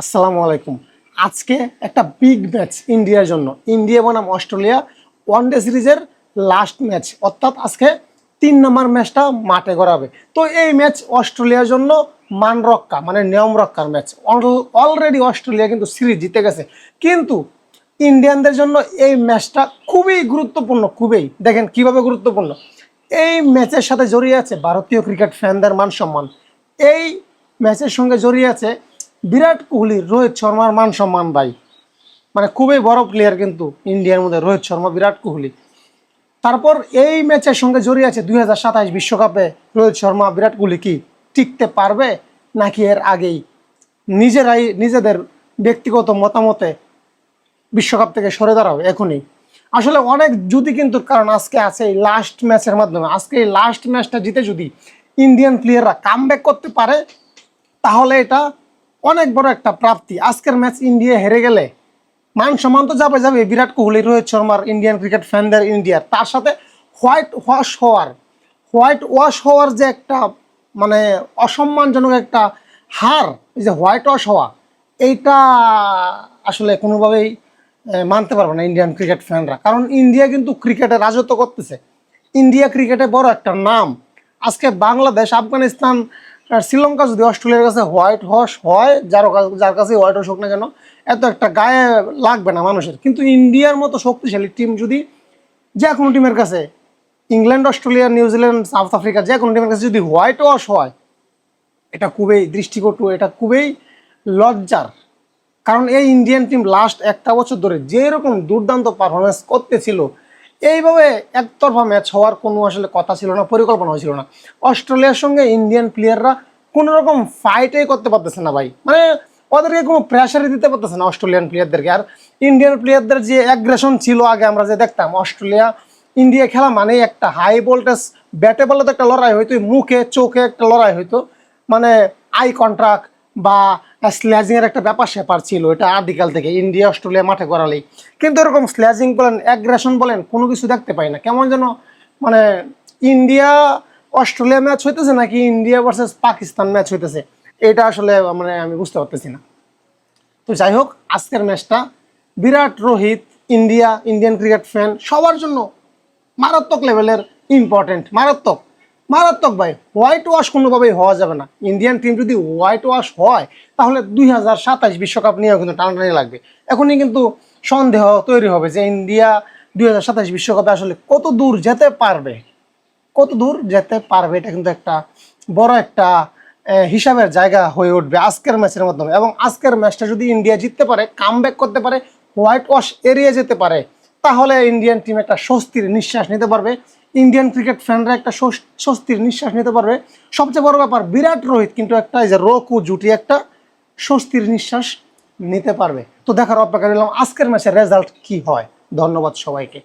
আসসালামু আলাইকুম। আজকে একটা বিগ ম্যাচ ইন্ডিয়ার জন্য। ইন্ডিয়া বনাম অস্ট্রেলিয়া ওয়ান ডে সিরিজের লাস্ট ম্যাচ অর্থাৎ আজকে তিন নম্বর ম্যাচটা মাঠে করাবে তো এই ম্যাচ অস্ট্রেলিয়ার জন্য মান রক্ষা মানে নিয়ম রক্ষার ম্যাচ অলরেডি অস্ট্রেলিয়া কিন্তু সিরিজ জিতে গেছে। কিন্তু ইন্ডিয়ানদের জন্য এই ম্যাচটা খুবই গুরুত্বপূর্ণ, খুবই। দেখেন কীভাবে গুরুত্বপূর্ণ। এই ম্যাচের সাথে জড়িয়ে আছে ভারতীয় ক্রিকেট ফ্যানদের মান সম্মান। এই ম্যাচের সঙ্গে জড়িয়ে আছে বিরাট কোহলি, রোহিত শর্মার মান সম্মান ভাই। মানে খুবই বড় প্লেয়ার কিন্তু ইন্ডিয়ার মধ্যে রোহিত শর্মা, বিরাট কোহলি। তারপর এই ম্যাচের সঙ্গে জড়িয়ে আছে দুই বিশ্বকাপে রোহিত শর্মা, বিরাট কোহলি কি টিকতে পারবে নাকি এর আগেই? নিজেরাই, নিজেদের ব্যক্তিগত মতামতে বিশ্বকাপ থেকে সরে দাঁড়াবে এখনই। আসলে অনেক যদি কিন্তু কারণ আজকে আছে এই লাস্ট ম্যাচের মাধ্যমে। আজকে এই লাস্ট ম্যাচটা জিতে যদি ইন্ডিয়ান প্লেয়াররা কাম করতে পারে, তাহলে এটা অনেক বড় একটা প্রাপ্তি। আজকের ম্যাচ ইন্ডিয়া হেরে গেলে মান সম্মান তো যাবে যাবে। বিরাট কোহলি, রোহিত শর্মার ইন্ডিয়ান ক্রিকেট ফ্যানদের ইন্ডিয়ার তার সাথে হোয়াইট ওয়াশ হওয়ার, হোয়াইট ওয়াশ হওয়ার যে একটা মানে অসম্মানজনক একটা হার, এই যে হোয়াইট ওয়াশ হওয়া, এইটা আসলে কোনোভাবেই মানতে পারবে না ইন্ডিয়ান ক্রিকেট ফ্যানরা কারণ ইন্ডিয়া কিন্তু ক্রিকেটে রাজত্ব করতেছে। ইন্ডিয়া ক্রিকেটে বড় একটা নাম। আজকে বাংলাদেশ, আফগানিস্তান আর শ্রীলঙ্কা যদি অস্ট্রেলিয়ার কাছে হোয়াইট হস হয়, যার যার কাছে হোয়াইট হস হোক না কেন, এত একটা গায়ে লাগবে না মানুষের। কিন্তু ইন্ডিয়ার মতো শক্তিশালী টিম যদি যে কোনো টিমের কাছে, England, Australia New Zealand South Africa যে কোনো টিমের কাছে যদি হোয়াইট ওয়াশ হয়, এটা খুবই দৃষ্টিকটু, এটা খুবই লজ্জার। কারণ এই ইন্ডিয়ান টিম লাস্ট একটা বছর ধরে যেরকম দুর্দান্ত পারফরমেন্স করতেছিল এইভাবে একতরফা ম্যাচ হওয়ার কোনো আসলে কথা ছিল না, পরিকল্পনা হয়েছিল না। অস্ট্রেলিয়ার সঙ্গে ইন্ডিয়ান প্লেয়াররা কোনো রকম করতে পারতেছে না ভাই। মানে ওদেরকে কোনো প্রেশারই দিতে পারতেছে না অস্ট্রেলিয়ান প্লেয়ারদেরকে আর ইন্ডিয়ান প্লেয়ারদের যে অ্যাগ্রেশন ছিল আগে আমরা যে দেখতাম, অস্ট্রেলিয়া ইন্ডিয়া খেলা মানেই একটা হাই ভোল্টেজ ব্যাটে বলে তো একটা লড়াই হইতো মুখে, চোখে একটা লড়াই হইতো। মানে আই কন্ট্রাক্ট বা স্ল্যাজিং এর একটা ব্যাপার স্যাপার ছিল, এটা আদিকাল থেকে ইন্ডিয়া অস্ট্রেলিয়া মাঠে করালেই। কিন্তু এরকম স্ল্যাজিং বলেন অ্যাগ্রেশন বলেন, কোনো কিছু দেখতে পাই না। কেমন যেন মানে ইন্ডিয়া অস্ট্রেলিয়া ম্যাচ হইতেছে নাকি ইন্ডিয়া ভার্সেস পাকিস্তান ম্যাচ হইতেছে? এটা আসলে মানে আমি বুঝতে পারতেছি না। তো যাই হোক, আজকের ম্যাচটা Virat Rohit India Indian cricket fan সবার জন্য মারাত্মক লেভেলের ইম্পর্টেন্ট মারাত্মক। মারাত্মক ভাই হোয়াইট ওয়াশ কোনোভাবেই হওয়া যাবে না। ইন্ডিয়ান টিম যদি হোয়াইট ওয়াশ হয়, তাহলে দুই হাজার সাতাশ বিশ্বকাপ নিয়েও কিন্তু টানাটানি লাগবে। এখনই কিন্তু সন্দেহ তৈরি হবে যে ইন্ডিয়া দুই হাজার সাতাশ বিশ্বকাপে আসলে কত দূর যেতে পারবে। কত দূর যেতে পারবে এটা কিন্তু একটা বড় একটা হিসাবের জায়গা হয়ে উঠবে আজকের ম্যাচের মাধ্যমে। এবং আজকের ম্যাচটা যদি ইন্ডিয়া জিততে পারে কাম করতে পারে হোয়াইট ওয়াশ এড়িয়ে যেতে পারে, তাহলে ইন্ডিয়ান টিম একটা স্বস্তির নিঃশ্বাস নিতে পারবে। ইন্ডিয়ান ক্রিকেট ফ্যানরা একটা স্বস্তির নিঃশ্বাস নিতে পারবে। সবচেয়ে বড় ব্যাপার, বিরাট রোহিত কিন্তু একটা এই যে রকু জুটি একটা স্বস্তির নিঃশ্বাস নিতে পারবে। তো দেখার অপেক্ষা রইলাম আজকের ম্যাচের রেজাল্ট কি হয়? ধন্যবাদ সবাইকে।